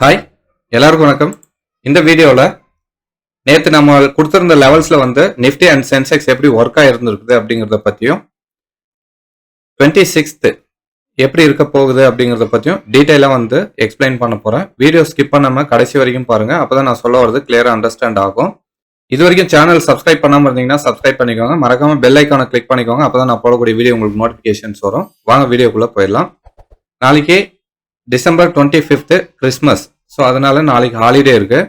Hi எல்லாருக்கும் வணக்கம். இந்த வீடியோவில் நேற்று நம்ம கொடுத்துருந்த லெவல்ஸில் வந்து நிஃப்டி அண்ட் சென்செக்ஸ் எப்படி ஒர்க் ஆகிருந்துருக்குது அப்படிங்கிறத பற்றியும் டுவெண்ட்டி சிக்ஸ்த்து எப்படி இருக்க போகுது அப்படிங்கிறத பற்றியும் டீட்டெயிலாக வந்து எக்ஸ்பிளைன் பண்ண போகிறேன் வீடியோ ஸ்கிப் பண்ணாமல் கடைசி வரைக்கும் பாருங்கள் அப்போ தான் நான் சொல்ல வரது கிளியராக அண்டர்ஸ்டாண்ட் ஆகும். இது வரைக்கும் சேனல் சப்ஸ்கிரைப் பண்ணாமல் இருந்தீங்கன்னா சப்ஸ்கிரைப் பண்ணிக்கோங்க. மறக்காமல் பெல் ஐக்கானை கிளிக் பண்ணிக்கோங்க அப்போ தான் நான் போடக்கூடிய வீடியோ உங்களுக்கு நோட்டிஃபிகேஷன்ஸ் வரும். வாங்க வீடியோக்குள்ளே போயிடலாம். நாளைக்கு December twenty fifth Christmas so அதனால் நாளைக்கு ஹாலிடே இருக்குது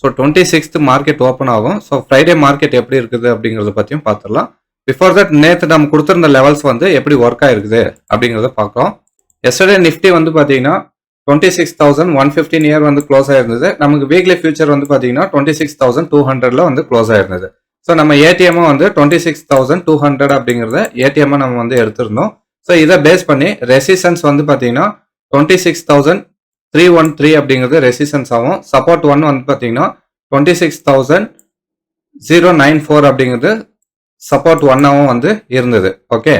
so twenty sixth market open ஆகும். ஸோ ஃப்ரைடே மார்க்கெட் எப்படி இருக்குது அப்படிங்கிறத பற்றியும் பார்த்துடலாம் பிஃபோர் தட் நேற்று நம்ம கொடுத்துருந்த லெவல்ஸ் வந்து எப்படி ஒர்க் ஆயிருக்குது அப்படிங்கிறத பார்க்குறோம் எஸ்டர்டே நிஃப்டி வந்து பார்த்தீங்கன்னா twenty six thousand one fifteen year வந்து க்ளோஸ் ஆயிருந்தது. நமக்கு வீக்லி ஃபியூச்சர் வந்து பார்த்தீங்கன்னா டுவெண்ட்டி சிக்ஸ் தௌசண்ட் டூ ஹண்ட்ரட்ல வந்து க்ளோஸ் ஆயிருந்தது. ஸோ நம்ம ஏடிஎம்மும் வந்து twenty six thousand two hundred அப்படிங்கிறத ஏடிஎம்மை நம்ம வந்து எடுத்திருந்தோம். ஸோ இதை பேஸ் பண்ணி ரெசிஸ்டன்ஸ் வந்து பார்த்தீங்கன்னா twenty six thousand three one three அப்படிங்கிறது ரெசிஸ்டன்ஸ் ஆகும். சப்போர்ட் ஒன் வந்து பார்த்தீங்கன்னா twenty six thousand zero nine four அப்படிங்கிறது சப்போர்ட் ஒன்னாகவும் வந்து இருந்தது. ஓகே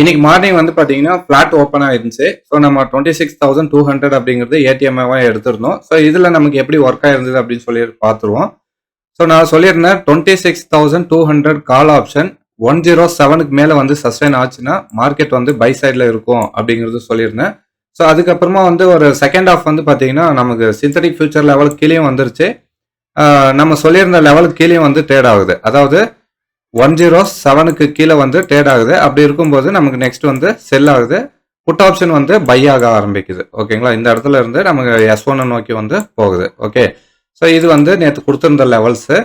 இன்னைக்கு மார்னிங் வந்து பார்த்தீங்கன்னா ஃபிளாட் ஓப்பன் ஆயிருந்துச்சு. ஸோ நம்ம twenty six thousand two hundred அப்படிங்கிறது ஏடிஎம்ஐவாக எடுத்திருந்தோம். ஸோ இதில் நமக்கு எப்படி ஒர்க் ஆயிருந்தது அப்படின்னு சொல்லி பார்த்துருவோம். ஸோ நான் சொல்லியிருந்தேன் twenty six thousand two hundred call option one zero செவனுக்கு மேலே வந்து சஸ்டைன் ஆச்சுன்னா மார்க்கெட் வந்து பை சைடில் இருக்கும் அப்படிங்கிறது சொல்லியிருந்தேன். ஸோ அதுக்கப்புறமா வந்து ஒரு செகண்ட் ஆஃப் வந்து பார்த்தீங்கன்னா நமக்கு சிந்தட்டிக் ஃபியூச்சர் லெவலுக்கு கீழே வந்துருச்சு. நம்ம சொல்லியிருந்த லெவலுக்கு கீழே வந்து ட்ரேட் ஆகுது. அதாவது ஒன் ஜீரோ செவனுக்கு கீழே வந்து ட்ரேட் ஆகுது. அப்படி இருக்கும்போது நமக்கு நெக்ஸ்ட் வந்து செல் ஆகுது. புட் ஆப்ஷன் வந்து பை ஆக ஆரம்பிக்குது. ஓகேங்களா? இந்த இடத்துல இருந்து நமக்கு எஸ் ஒன்னு நோக்கி வந்து போகுது. ஓகே. ஸோ இது வந்து நேற்று கொடுத்துருந்த லெவல்ஸு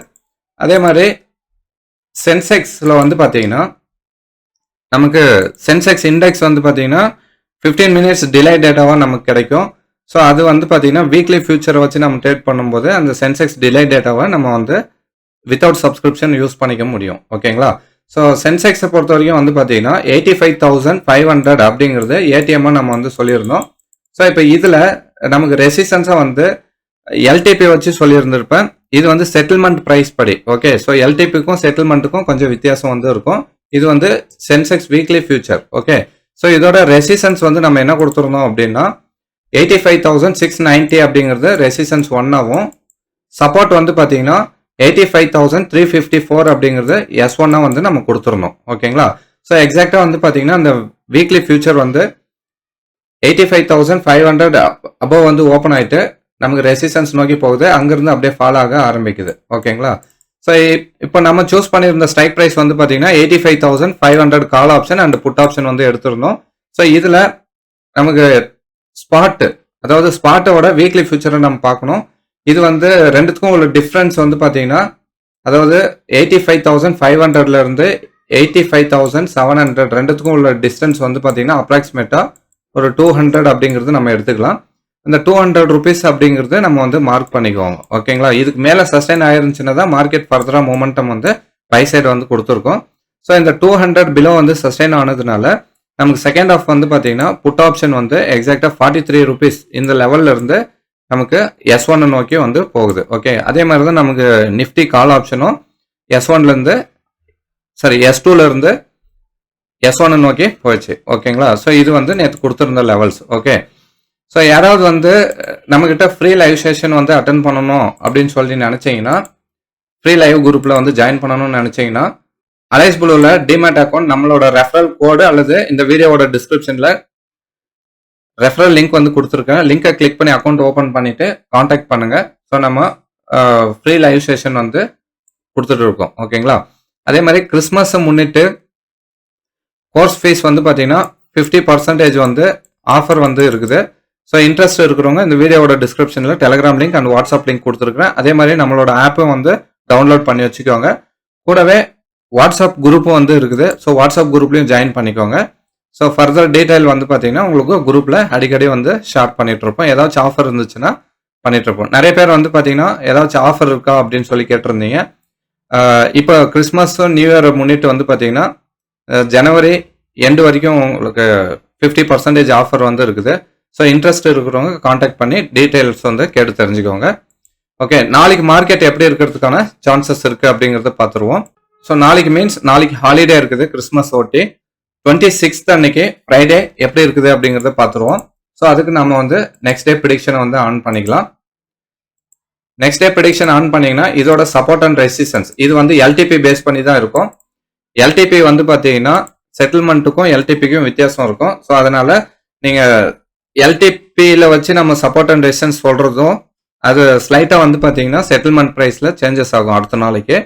அதே மாதிரி சென்செக்ஸில் வந்து பார்த்தீங்கன்னா நமக்கு சென்செக்ஸ் இண்டெக்ஸ் வந்து பார்த்தீங்கன்னா ஃபிஃப்டீன் மினிட்ஸ் டிலே டேட்டாவாக நமக்கு கிடைக்கும். ஸோ அது வந்து பார்த்தீங்கன்னா வீக்லி ஃபியூச்சரை வச்சு நம்ம ட்ரேட் பண்ணும்போது அந்த சென்செக்ஸ் டிலே டேட்டாவை நம்ம வந்து வித்தவுட் சப்ஸ்கிரிப்ஷன் யூஸ் பண்ணிக்க முடியும். ஓகேங்களா? ஸோ சென்செக்ஸை பொறுத்த வரைக்கும் வந்து பார்த்தீங்கன்னா eighty five thousand five hundred அப்படிங்கிறது ஏடிஎம்மாக நம்ம வந்து சொல்லியிருந்தோம். ஸோ இப்போ இதில் நமக்கு ரெசிஸ்டன்ஸாக வந்து எல்டிபி வச்சு சொல்லியிருந்திருப்பேன். இது வந்து செட்டில்மெண்ட் ப்ரைஸ் படி. ஓகே? ஸோ எல்டிபிக்கும் செட்டில்மெண்ட்டுக்கும் கொஞ்சம் வித்தியாசம் வந்து இருக்கும். இது வந்து Sensex weekly future okay? So இதோட ரெசிஸ்டன்ஸ் வந்து நம்ம என்ன கொடுத்துருந்தோம் அப்படின்னா eighty five thousand six ninety அப்படிங்கிறது ரெசிஸ்டன்ஸ் ஒன்னாகவும் சப்போர்ட் வந்து பார்த்தீங்கன்னா eighty five thousand three fifty four அப்படிங்கிறது எஸ் ஒன்னாக வந்து நம்ம கொடுத்துருந்தோம். ஓகேங்களா ஸோ எக்ஸாக்டாக வந்து பார்த்தீங்கன்னா அந்த வீக்லி ஃபியூச்சர் வந்து eighty five thousand five hundred above வந்து ஓப்பன் ஆயிட்டு நமக்கு ரெசிஸ்டன்ஸ் நோக்கி போகுது. அங்கேருந்து அப்படியே ஃபாலோ ஆக ஆரம்பிக்குது. ஓகேங்களா ஸோ இப்போ நம்ம சூஸ் பண்ணியிருந்த ஸ்ட்ரைக் ப்ரைஸ் வந்து பார்த்தீங்கன்னா eighty five thousand five hundred call option and put option வந்து எடுத்திருந்தோம். ஸோ இதில் நமக்கு ஸ்பாட்டு அதாவது ஸ்பாட்டோட வீக்லி ஃபியூச்சரை நம்ம பார்க்கணும். இது வந்து ரெண்டுத்துக்கும் உள்ள டிஃப்ரென்ஸ் வந்து பார்த்தீங்கன்னா அதாவது எயிட்டி ஃபைவ் தௌசண்ட் ஃபைவ் ஹண்ட்ரட்லேருந்து eighty five thousand seven hundred ரெண்டுத்துக்கும் உள்ள டிஸ்டன்ஸ் வந்து பார்த்தீங்கன்னா அப்ராக்சிமேட்டாக ஒரு டூ ஹண்ட்ரட் அப்படிங்கிறது நம்ம எடுத்துக்கலாம். இந்த டூ ஹண்ட்ரட் ருபீஸ் அப்படிங்கிறது நம்ம வந்து மார்க் பண்ணிக்குவோம். ஓகேங்களா இதுக்கு மேலே சஸ்டைன் ஆயிருந்துச்சுன்னா தான் மார்க்கெட் ஃபர்தராக மூமெண்டம் வந்து பை சைடு வந்து கொடுத்துருக்கோம். ஸோ இந்த டூ ஹண்ட்ரட் பிலோ வந்து சஸ்டைன் ஆனதுனால நமக்கு செகண்ட் ஆஃப் வந்து பார்த்தீங்கன்னா புட் ஆப்ஷன் வந்து எக்ஸாக்டாக ஃபார்ட்டி த்ரீ ருபீஸ் இந்த லெவலில் இருந்து நமக்கு எஸ் ஒன் நோக்கி வந்து போகுது. ஓகே அதே மாதிரி தான் நமக்கு நிஃப்டி கால் ஆப்ஷனும் எஸ் ஒன்லேருந்து சாரி எஸ் டூலேருந்து எஸ் ஒன் நோக்கி போயிடுச்சு ஓகேங்களா ஸோ இது வந்து நேற்று கொடுத்துருந்த லெவல்ஸ் ஓகே ஸோ யாராவது வந்து நம்மக்கிட்ட ஃப்ரீ லைவ் செஷன் வந்து அட்டன் பண்ணணும் அப்படின்னு சொல்லி நினச்சிங்கன்னா ஃப்ரீ லைவ் குரூப்பில் வந்து ஜாயின் பண்ணணும்னு நினச்சிங்கன்னா அலைஸ் ப்ளூவில் டிமேட் அக்கௌண்ட் நம்மளோட ரெஃபரல் கோடு அல்லது இந்த வீடியோவோட டிஸ்கிரிப்ஷனில் ரெஃபரல் லிங்க் வந்து கொடுத்துருக்கேன். லிங்கை கிளிக் பண்ணி அக்கௌண்ட் ஓப்பன் பண்ணிவிட்டு காண்டாக்ட் பண்ணுங்கள் ஸோ நம்ம ஃப்ரீ லைவ் செஷன் வந்து கொடுத்துட்டு இருக்கோம். ஓகேங்களா? அதே மாதிரி கிறிஸ்மஸை முன்னிட்டு கோர்ஸ் ஃபீஸ் வந்து பார்த்தீங்கன்னா ஃபிஃப்டி பர்சன்டேஜ் வந்து ஆஃபர் வந்து இருக்குது. ஸோ இன்ட்ரெஸ்ட் இருக்கிறவங்க இந்த வீடியோவோட டிஸ்கிரிப்ஷனில் Telegram link and WhatsApp link கொடுத்துருக்குறேன். அதே மாதிரி நம்மளோட ஆப்பும் வந்து டவுன்லோட் பண்ணி வச்சுக்கோங்க. கூடவே வாட்ஸ்அப் குரூப்பும் வந்து இருக்குது. ஸோ வாட்ஸ்அப் குரூப்லையும் ஜாயின் பண்ணிக்கோங்க. ஸோ ஃபர்தர் டீட்டெயில் வந்து பார்த்தீங்கன்னா உங்களுக்கு குரூப்பில் அடிக்கடி வந்து ஷேர் பண்ணிகிட்ருப்போம் ஏதாச்சும் ஆஃபர் இருந்துச்சுன்னா பண்ணிகிட்ருப்போம் நிறைய பேர் வந்து பார்த்தீங்கன்னா ஏதாச்சும் ஆஃபர் இருக்கா அப்படின்னு சொல்லி கேட்டிருந்தீங்க. இப்போ கிறிஸ்மஸும் நியூ இயர் முன்னிட்டு வந்து பார்த்தீங்கன்னா ஜனவரி எண்டு வரைக்கும் உங்களுக்கு ஃபிஃப்டி பர்சன்டேஜ் ஆஃபர் வந்து இருக்குது. ஸோ இன்ட்ரெஸ்ட் இருக்கிறவங்க காண்டாக்ட் பண்ணி டீட்டெயில்ஸ் வந்து கேட்டு தெரிஞ்சுக்கோங்க. ஓகே நாளைக்கு மார்க்கெட் எப்படி இருக்கிறதுக்கான சான்சஸ் இருக்குது அப்படிங்கிறத பார்த்துருவோம். ஸோ நாளைக்கு மீன்ஸ் நாளைக்கு ஹாலிடே இருக்குது கிறிஸ்மஸ் ஓட்டி. டுவெண்ட்டி சிக்ஸ்த் அன்னைக்கு ஃப்ரைடே எப்படி இருக்குது அப்படிங்கிறத பார்த்துருவோம். ஸோ அதுக்கு நம்ம வந்து நெக்ஸ்ட் டே ப்ரிடிக்ஷனை வந்து ஆன் பண்ணிக்கலாம். நெக்ஸ்ட் டே ப்ரிடிக்ஷன் ஆன் பண்ணிங்கன்னா இதோட சப்போர்ட் அண்ட் ரெசிஸ்டன்ஸ் இது வந்து எல்டிபி பேஸ் பண்ணி தான் இருக்கும். எல்டிபி வந்து பார்த்தீங்கன்னா செட்டில்மெண்ட்டுக்கும் எல்டிபிக்கும் வித்தியாசம் இருக்கும். ஸோ அதனால் நீங்கள் எல்டிபியில் வச்சு நம்ம சப்போர்ட் அண்ட் ரெசிஸ்டன்ஸ் சொல்கிறதும் அது ஸ்லைட்டாக வந்து பார்த்தீங்கன்னா செட்டில்மெண்ட் ப்ரைஸில் சேஞ்சஸ் ஆகும் அடுத்த நாளைக்கு.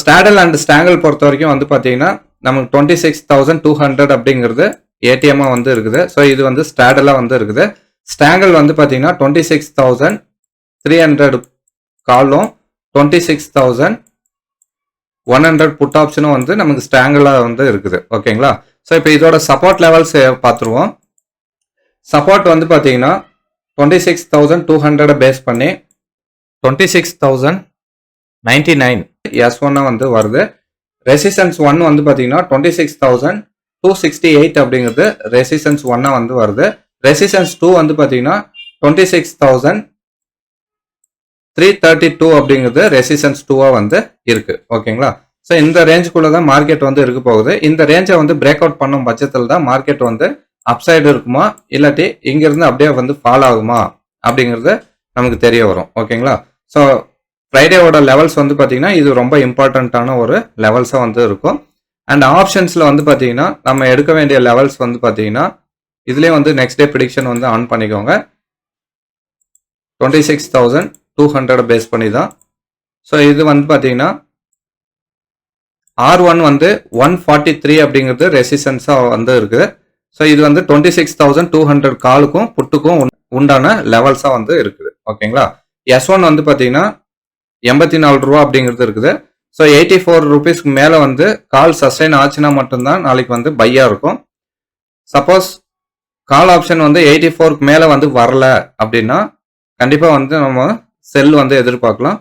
ஸ்டாடல் அண்ட் ஸ்டாங்கல் பொறுத்த வரைக்கும் வந்து பார்த்தீங்கன்னா நமக்கு twenty six thousand two hundred அப்படிங்கிறது ஏடிஎம்மாக வந்து இருக்குது. ஸோ இது வந்து ஸ்டாடலாக வந்து இருக்குது. ஸ்டாங்கல் வந்து பார்த்தீங்கன்னா twenty six thousand three hundred காலும் twenty six thousand one hundred put ஆப்ஷனும் வந்து நமக்கு ஸ்டாங்கலாக வந்து இருக்குது. ஓகேங்களா ஸோ இப்போ இதோட சப்போர்ட் லெவல்ஸ் பார்த்துருவோம். சப்போர்ட் வந்து பார்த்தீங்கன்னா டுவெண்ட்டி சிக்ஸ் தௌசண்ட் டூ ஹண்ட்ரடை பேஸ் பண்ணி twenty six thousand ninety nine S ஒன்னாக வந்து வருது. ரெசிஸ்டன்ஸ் ஒன் வந்து பார்த்தீங்கன்னா twenty six thousand two sixty eight அப்படிங்கிறது ரெசிஸ்டன்ஸ் ஒன்னாக வந்து வருது. ரெசிஸ்டன்ஸ் டூ வந்து பார்த்தீங்கன்னா twenty six thousand three thirty two அப்படிங்கிறது ரெசிஸ்டன்ஸ் டூவாக வந்து இருக்கு. ஓகேங்களா? ஸோ இந்த ரேஞ்சுக்குள்ளே தான் மார்க்கெட் வந்து இருக்க போகுது. இந்த ரேஞ்சை வந்து பிரேக் அவுட் பண்ணும் பட்சத்தில் தான் மார்க்கெட் வந்து அப்சைடு இருக்குமா? இல்லாட்டி இங்கேருந்து அப்படியே வந்து ஃபால் ஆகுமா? அப்படிங்கிறது நமக்கு தெரிய வரும். ஓகேங்களா? ஸோ ஃப்ரைடேவோட லெவல்ஸ் வந்து பார்த்தீங்கன்னா இது ரொம்ப இம்பார்ட்டண்ட்டான ஒரு லெவல்ஸாக வந்து இருக்கும். அண்ட் ஆப்ஷன்ஸில் வந்து பார்த்தீங்கன்னா நம்ம எடுக்க வேண்டிய லெவல்ஸ் வந்து பார்த்தீங்கன்னா இதுலேயே வந்து நெக்ஸ்ட் டே ப்ரிடிக்ஷன் வந்து ஆன் பண்ணிக்கோங்க. Twenty six thousand two hundred base பண்ணி தான். ஸோ இது வந்து பார்த்தீங்கன்னா ஆர் ஒன் வந்து ஒன் ஃபார்ட்டி த்ரீ அப்படிங்கிறது ரெசிஸ்டன்ஸாக வந்து இருக்குது ஸோ இது வந்து twenty six thousand two hundred காலுக்கும் புட்டுக்கும் உண்டான லெவல்ஸாக வந்து இருக்குது. ஓகேங்களா எஸ் ஒன் வந்து பார்த்தீங்கன்னா எண்பத்தி நாலு ரூபா அப்படிங்கிறது இருக்குது. ஸோ எயிட்டி ஃபோர் ருபீஸ்க்கு மேலே வந்து கால் சஸ்டைன் ஆச்சுன்னா மட்டும்தான் நாளைக்கு வந்து பையாக இருக்கும். சப்போஸ் கால் ஆப்ஷன் வந்து எயிட்டி ஃபோருக்கு மேலே வந்து வரல அப்படின்னா கண்டிப்பாக வந்து நம்ம செல் வந்து எதிர்பார்க்கலாம்.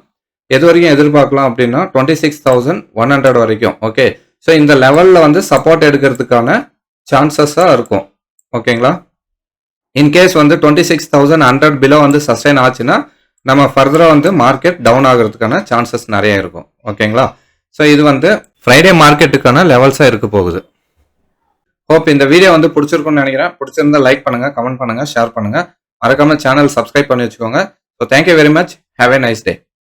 எது வரைக்கும் எதிர்பார்க்கலாம் அப்படின்னா twenty six thousand one hundred வரைக்கும். ஓகே ஸோ இந்த லெவலில் வந்து சப்போர்ட் எடுக்கிறதுக்கான சான்சஸாக இருக்கும். ஓகேங்களா இன்கேஸ் வந்து twenty six thousand hundred below வந்து சஸ்டைன் ஆச்சுன்னா நம்ம ஃபர்தராக வந்து மார்க்கெட் டவுன் ஆகிறதுக்கான சான்சஸ் நிறைய இருக்கும். ஓகேங்களா ஸோ இது வந்து ஃப்ரைடே மார்க்கெட்டுக்கான லெவல்ஸாக இருக்க போகுது. ஹோப் இந்த வீடியோ வந்து பிடிச்சிருக்கும்னு நினைக்கிறேன். பிடிச்சிருந்தா லைக் பண்ணுங்கள் கமெண்ட் பண்ணுங்கள் ஷேர் பண்ணுங்கள் மறக்காமல் சேனல் சப்ஸ்கிரைப் பண்ணி வச்சுக்கோங்க. So thank you very much have a nice day